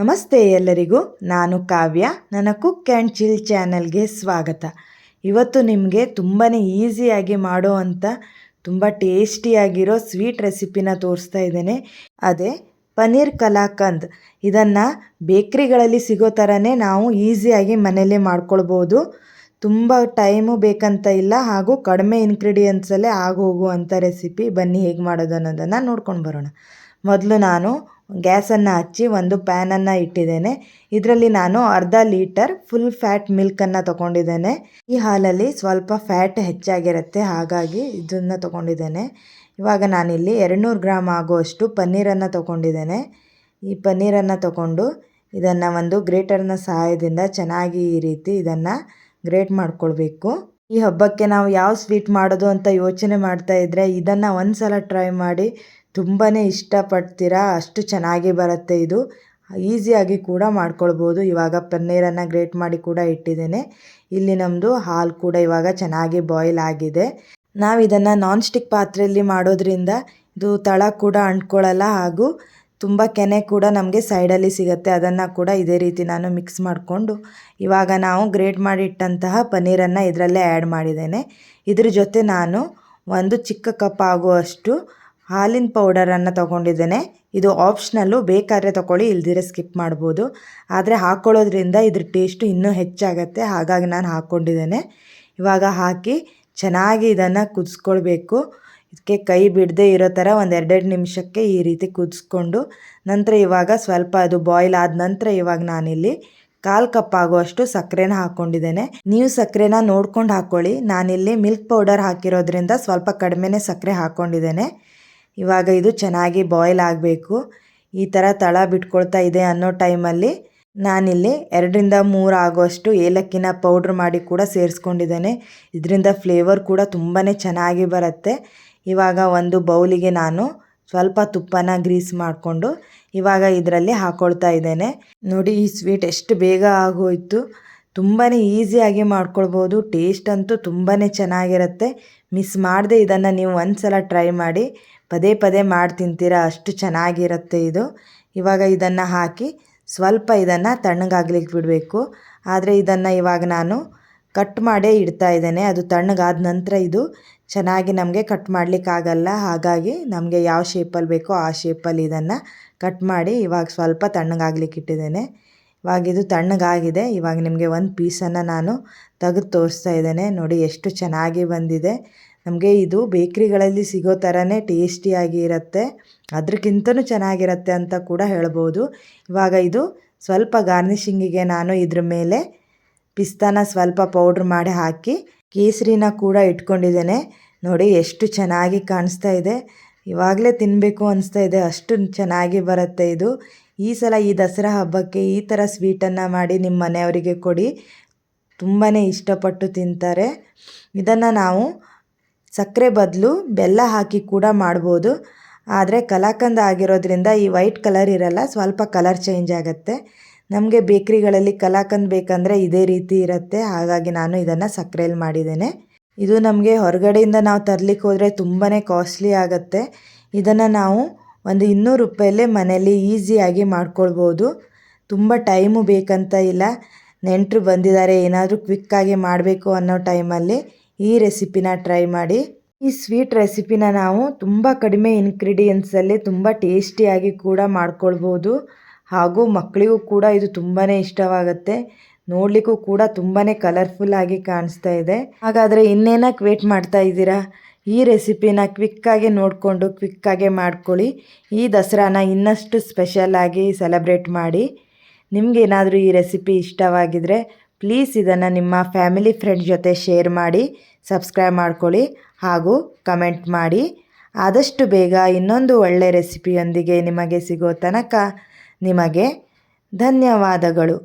ನಮಸ್ತೆ ಎಲ್ಲರಿಗೂ, ನಾನು ಕಾವ್ಯ. ನನ್ನ ಕುಕ್ ಆ್ಯಂಡ್ ಚಿಲ್ ಚಾನಲ್ಗೆ ಸ್ವಾಗತ. ಇವತ್ತು ನಿಮಗೆ ತುಂಬಾ ಈಸಿಯಾಗಿ ಮಾಡೋ ಅಂಥ ತುಂಬ ಟೇಸ್ಟಿಯಾಗಿರೋ ಸ್ವೀಟ್ ರೆಸಿಪಿನ ತೋರಿಸ್ತಾ ಇದ್ದೇನೆ. ಅದೇ ಪನೀರ್ ಕಲಾಕಂದ್ ಇದನ್ನು ಬೇಕ್ರಿಗಳಲ್ಲಿ ಸಿಗೋ ಥರನೇ ನಾವು ಈಸಿಯಾಗಿ ಮನೆಯಲ್ಲೇ ಮಾಡ್ಕೊಳ್ಬೋದು. ತುಂಬ ಟೈಮು ಬೇಕಂತ ಇಲ್ಲ, ಹಾಗೂ ಕಡಿಮೆ ಇನ್ಗ್ರೀಡಿಯೆಂಟ್ಸಲ್ಲೇ ಆಗೋಗುವಂಥ ರೆಸಿಪಿ ಬನ್ನಿ ಹೇಗೆ ಮಾಡೋದು ಅನ್ನೋದನ್ನು ನೋಡ್ಕೊಂಡು ಬರೋಣ. ಮೊದಲು ನಾನು ಗ್ಯಾಸನ್ನು ಹಚ್ಚಿ ಒಂದು ಪ್ಯಾನನ್ನು ಇಟ್ಟಿದ್ದೇನೆ. ಇದರಲ್ಲಿ ನಾನು ಅರ್ಧ ಲೀಟರ್ ಫುಲ್ ಫ್ಯಾಟ್ ಮಿಲ್ಕನ್ನು ತೊಗೊಂಡಿದ್ದೇನೆ. ಈ ಹಾಲಲ್ಲಿ ಸ್ವಲ್ಪ ಫ್ಯಾಟ್ ಹೆಚ್ಚಾಗಿರುತ್ತೆ, ಹಾಗಾಗಿ ಇದನ್ನು ತೊಗೊಂಡಿದ್ದೇನೆ. ಇವಾಗ ನಾನಿಲ್ಲಿ ಎರಡುನೂರು ಗ್ರಾಮ್ ಆಗುವಷ್ಟು ಪನ್ನೀರನ್ನು ತೊಗೊಂಡಿದ್ದೇನೆ. ಈ ಪನ್ನೀರನ್ನು ತಗೊಂಡು ಇದನ್ನು ಒಂದು ಗ್ರೇಟರ್ನ ಸಹಾಯದಿಂದ ಚೆನ್ನಾಗಿ ಈ ರೀತಿ ಇದನ್ನು ಗ್ರೇಟ್ ಮಾಡ್ಕೊಳ್ಬೇಕು. ಈ ಹಬ್ಬಕ್ಕೆ ನಾವು ಯಾವ ಸ್ವೀಟ್ ಮಾಡೋದು ಅಂತ ಯೋಚನೆ ಮಾಡ್ತಾ ಇದ್ದರೆ ಇದನ್ನು ಒಂದು ಸಲ ಟ್ರೈ ಮಾಡಿ ತುಂಬಾ ಇಷ್ಟಪಡ್ತೀರಾ? ಅಷ್ಟು ಚೆನ್ನಾಗಿ ಬರುತ್ತೆ ಇದು. ಈಸಿಯಾಗಿ ಕೂಡ ಮಾಡ್ಕೊಳ್ಬೋದು. ಇವಾಗ ಪನ್ನೀರನ್ನು ಗ್ರೇಟ್ ಮಾಡಿ ಕೂಡ ಇಟ್ಟಿದ್ದೇನೆ. ಇಲ್ಲಿ ನಮ್ಮದು ಹಾಲು ಕೂಡ ಇವಾಗ ಚೆನ್ನಾಗಿ ಬಾಯ್ಲ್ ಆಗಿದೆ. ನಾವು ಇದನ್ನು ನಾನ್ ಸ್ಟಿಕ್ ಪಾತ್ರೆಯಲ್ಲಿ ಮಾಡೋದ್ರಿಂದ ಇದು ತಳ ಕೂಡ ಅಂಟ್ಕೊಳ್ಳಲ್ಲ ಹಾಗೂ ತುಂಬ ಕೆನೆ ಕೂಡ ನಮಗೆ ಸೈಡಲ್ಲಿ ಸಿಗುತ್ತೆ. ಅದನ್ನು ಕೂಡ ಇದೇ ರೀತಿ ನಾನು ಮಿಕ್ಸ್ ಮಾಡಿಕೊಂಡು ಇವಾಗ ನಾವು ಗ್ರೇಟ್ ಮಾಡಿಟ್ಟಂತಹ ಪನ್ನೀರನ್ನು ಇದರಲ್ಲೇ ಆ್ಯಡ್ ಮಾಡಿದ್ದೇನೆ. ಇದ್ರ ಜೊತೆ ನಾನು ಒಂದು ಚಿಕ್ಕ ಕಪ್ ಆಗುವಷ್ಟು ಹಾಲಿನ ಪೌಡರನ್ನು ತೊಗೊಂಡಿದ್ದೇನೆ. ಇದು ಆಪ್ಷನಲ್ಲು ಬೇಕಾದರೆ ತೊಗೊಳ್ಳಿ ಇಲ್ದಿರೆ ಸ್ಕಿಪ್ ಮಾಡ್ಬೋದು. ಆದರೆ ಹಾಕ್ಕೊಳ್ಳೋದ್ರಿಂದ ಇದ್ರ ಟೇಸ್ಟು ಇನ್ನೂ ಹೆಚ್ಚಾಗತ್ತೆ. ಹಾಗಾಗಿ ನಾನು ಹಾಕ್ಕೊಂಡಿದ್ದೇನೆ. ಇವಾಗ ಹಾಕಿ ಚೆನ್ನಾಗಿ ಇದನ್ನು ಕುದಿಸ್ಕೊಳ್ಬೇಕು. ಇದಕ್ಕೆ ಕೈ ಬಿಡದೆ ಇರೋ ಥರ ಒಂದು ಎರಡೆರಡು ನಿಮಿಷಕ್ಕೆ ಈ ರೀತಿ ಕುದಿಸ್ಕೊಂಡು ನಂತರ ಇವಾಗ ಸ್ವಲ್ಪ ಅದು ಬಾಯ್ಲ್ ಆದ ನಂತರ ಇವಾಗ ನಾನಿಲ್ಲಿ ಕಾಲು ಕಪ್ ಆಗುವಷ್ಟು ಸಕ್ಕರೆನ ಹಾಕ್ಕೊಂಡಿದ್ದೇನೆ. ನೀವು ಸಕ್ಕರೆನ ನೋಡ್ಕೊಂಡು ಹಾಕ್ಕೊಳ್ಳಿ ನಾನಿಲ್ಲಿ ಮಿಲ್ಕ್ ಪೌಡರ್ ಹಾಕಿರೋದ್ರಿಂದ ಸ್ವಲ್ಪ ಕಡಿಮೆನೇ ಸಕ್ಕರೆ ಹಾಕ್ಕೊಂಡಿದ್ದೇನೆ ಇವಾಗ ಇದು ಚೆನ್ನಾಗಿ ಬಾಯ್ಲ್ ಆಗಬೇಕು. ಈ ಥರ ತಳ ಬಿಟ್ಕೊಳ್ತಾ ಇದೆ ಅನ್ನೋ ಟೈಮಲ್ಲಿ ನಾನಿಲ್ಲಿ ಎರಡರಿಂದ ಮೂರು ಆಗೋಷ್ಟು ಏಲಕ್ಕಿನ ಪೌಡ್ರ್ ಮಾಡಿ ಕೂಡ ಸೇರಿಸ್ಕೊಂಡಿದ್ದೇನೆ. ಇದರಿಂದ ಫ್ಲೇವರ್ ಕೂಡ ತುಂಬಾ ಚೆನ್ನಾಗಿ ಬರುತ್ತೆ. ಇವಾಗ ಒಂದು ಬೌಲಿಗೆ ನಾನು ಸ್ವಲ್ಪ ತುಪ್ಪನ ಗ್ರೀಸ್ ಮಾಡಿಕೊಂಡು ಇವಾಗ ಇದರಲ್ಲಿ ಹಾಕ್ಕೊಳ್ತಾ ಇದ್ದೇನೆ. ನೋಡಿ ಈ ಸ್ವೀಟ್ ಎಷ್ಟು ಬೇಗ ಆಗೋಯ್ತು. ತುಂಬಾ ಈಸಿಯಾಗಿ ಮಾಡ್ಕೊಳ್ಬೋದು. ಟೇಸ್ಟ್ ಅಂತೂ ತುಂಬಾ ಚೆನ್ನಾಗಿರುತ್ತೆ. ಮಿಸ್ ಮಾಡದೆ ಇದನ್ನು ನೀವು ಒಂದು ಸಲ ಟ್ರೈ ಮಾಡಿ. ಪದೇ ಪದೇ ಮಾಡಿ ತಿಂತೀರಾ? ಅಷ್ಟು ಚೆನ್ನಾಗಿರುತ್ತೆ ಇದು. ಇವಾಗ ಇದನ್ನು ಹಾಕಿ ಸ್ವಲ್ಪ ಇದನ್ನು ತಣ್ಣಗಾಗ್ಲಿಕ್ಕೆ ಬಿಡಬೇಕು. ಆದರೆ ಇದನ್ನು ಇವಾಗ ನಾನು ಕಟ್ ಮಾಡೇ ಇಡ್ತಾ ಇದ್ದೇನೆ. ಅದು ತಣ್ಣಗಾದ ನಂತರ ಇದು ಚೆನ್ನಾಗಿ ನಮಗೆ ಕಟ್ ಮಾಡಲಿಕ್ಕಾಗಲ್ಲ. ಹಾಗಾಗಿ ನಮಗೆ ಯಾವ ಶೇಪಲ್ಲಿ ಬೇಕೋ ಆ ಶೇಪಲ್ಲಿ ಇದನ್ನು ಕಟ್ ಮಾಡಿ ಇವಾಗ ಸ್ವಲ್ಪ ತಣ್ಣಗಾಗ್ಲಿಕ್ಕೆ ಇಟ್ಟಿದ್ದೇನೆ. ಇವಾಗ ಇದು ತಣ್ಣಗಾಗಿದೆ. ಇವಾಗ ನಿಮಗೆ ಒಂದು ಪೀಸನ್ನು ನಾನು ತೆಗೆದು ತೋರಿಸ್ತಾ ಇದ್ದೇನೆ. ನೋಡಿ ಎಷ್ಟು ಚೆನ್ನಾಗಿ ಬಂದಿದೆ. ನಮಗೆ ಇದು ಬೇಕ್ರಿಗಳಲ್ಲಿ ಸಿಗೋ ಥರನೇ ಟೇಸ್ಟಿಯಾಗಿ ಇರುತ್ತೆ ಅದಕ್ಕಿಂತನೂ ಚೆನ್ನಾಗಿರುತ್ತೆ ಅಂತ ಕೂಡ ಹೇಳ್ಬೋದು. ಇವಾಗ ಇದು ಸ್ವಲ್ಪ ಗಾರ್ನಿಷಿಂಗಿಗೆ ನಾನು ಇದ್ರ ಮೇಲೆ ಪಿಸ್ತಾನ ಸ್ವಲ್ಪ ಪೌಡ್ರ್ ಮಾಡಿ ಹಾಕಿ ಕೇಸರಿನ ಕೂಡ ಇಟ್ಕೊಂಡಿದ್ದೇನೆ. ನೋಡಿ ಎಷ್ಟು ಚೆನ್ನಾಗಿ ಕಾಣಿಸ್ತಾ ಇದೆ. ಇವಾಗಲೇ ತಿನ್ನಬೇಕು ಅನಿಸ್ತಾ ಇದೆ. ಅಷ್ಟು ಚೆನ್ನಾಗಿ ಬರುತ್ತೆ ಇದು. ಈ ಸಲ ಈ ದಸರಾ ಹಬ್ಬಕ್ಕೆ ಈ ಥರ ಸ್ವೀಟನ್ನು ಮಾಡಿ ನಿಮ್ಮ ಮನೆಯವರಿಗೆ ಕೊಡಿ. ತುಂಬಾ ಇಷ್ಟಪಟ್ಟು ತಿಂತಾರೆ. ಇದನ್ನು ನಾವು ಸಕ್ಕರೆ ಬದಲು ಬೆಲ್ಲ ಹಾಕಿ ಕೂಡ ಮಾಡ್ಬೋದು. ಆದರೆ ಕಲಾಕಂದ ಆಗಿರೋದ್ರಿಂದ ಈ ವೈಟ್ ಕಲರ್ ಇರಲ್ಲ, ಸ್ವಲ್ಪ ಕಲರ್ ಚೇಂಜ್ ಆಗುತ್ತೆ. ನಮಗೆ ಬೇಕ್ರಿಗಳಲ್ಲಿ ಕಲಾಕಂದ್ ಬೇಕಂದರೆ ಇದೇ ರೀತಿ ಇರುತ್ತೆ. ಹಾಗಾಗಿ ನಾನು ಇದನ್ನು ಸಕ್ಕರೆಯಲ್ಲಿ ಮಾಡಿದ್ದೇನೆ. ಇದು ನಮಗೆ ಹೊರಗಡೆಯಿಂದ ನಾವು ತರಲಿಕ್ಕೆ ಹೋದರೆ ತುಂಬಾ ಕಾಸ್ಟ್ಲಿ ಆಗುತ್ತೆ. ಇದನ್ನು ನಾವು ಒಂದು ಇನ್ನೂರು ರೂಪಾಯಲ್ಲೇ ಮನೆಯಲ್ಲಿ ಈಸಿಯಾಗಿ ಮಾಡ್ಕೊಳ್ಬೋದು. ತುಂಬ ಟೈಮು ಬೇಕಂತ ಇಲ್ಲ. ನೆಂಟರು ಬಂದಿದ್ದಾರೆ, ಏನಾದರೂ ಕ್ವಿಕ್ಕಾಗಿ ಮಾಡಬೇಕು ಅನ್ನೋ ಟೈಮಲ್ಲಿ ಈ ರೆಸಿಪಿನ ಟ್ರೈ ಮಾಡಿ. ಈ ಸ್ವೀಟ್ ರೆಸಿಪಿನ ನಾವು ತುಂಬ ಕಡಿಮೆ ಇನ್ಗ್ರೀಡಿಯೆಂಟ್ಸಲ್ಲಿ ತುಂಬ ಟೇಸ್ಟಿಯಾಗಿ ಕೂಡ ಮಾಡ್ಕೊಳ್ಬೋದು. ಹಾಗೂ ಮಕ್ಕಳಿಗೂ ಕೂಡ ಇದು ತುಂಬಾ ಇಷ್ಟವಾಗುತ್ತೆ. ನೋಡಲಿಕ್ಕೂ ಕೂಡ ತುಂಬಾ ಕಲರ್ಫುಲ್ಲಾಗಿ ಕಾಣಿಸ್ತಾ ಇದೆ. ಹಾಗಾದರೆ ಇನ್ನೇನಕ್ಕೆ ವೇಟ್ ಮಾಡ್ತಾ ಇದ್ದೀರಾ? ಈ ರೆಸಿಪಿನ ಕ್ವಿಕ್ಕಾಗಿ ನೋಡಿಕೊಂಡು ಕ್ವಿಕ್ಕಾಗೆ ಮಾಡ್ಕೊಳ್ಳಿ. ಈ ದಸರಾನ ಇನ್ನಷ್ಟು ಸ್ಪೆಷಲಾಗಿ ಸೆಲೆಬ್ರೇಟ್ ಮಾಡಿ. ನಿಮಗೇನಾದರೂ ಈ ರೆಸಿಪಿ ಇಷ್ಟವಾಗಿದ್ದರೆ ಪ್ಲೀಸ್ ಇದನ್ನು ನಿಮ್ಮ ಫ್ಯಾಮಿಲಿ ಫ್ರೆಂಡ್ ಜೊತೆ ಶೇರ್ ಮಾಡಿ, ಸಬ್ಸ್ಕ್ರೈಬ್ ಮಾಡ್ಕೊಳ್ಳಿ ಹಾಗೂ ಕಮೆಂಟ್ ಮಾಡಿ. ಆದಷ್ಟು ಬೇಗ ಇನ್ನೊಂದು ಒಳ್ಳೆ ರೆಸಿಪಿಯೊಂದಿಗೆ ನಿಮಗೆ ಸಿಗೋ ತನಕ ನಿಮಗೆ ಧನ್ಯವಾದಗಳು.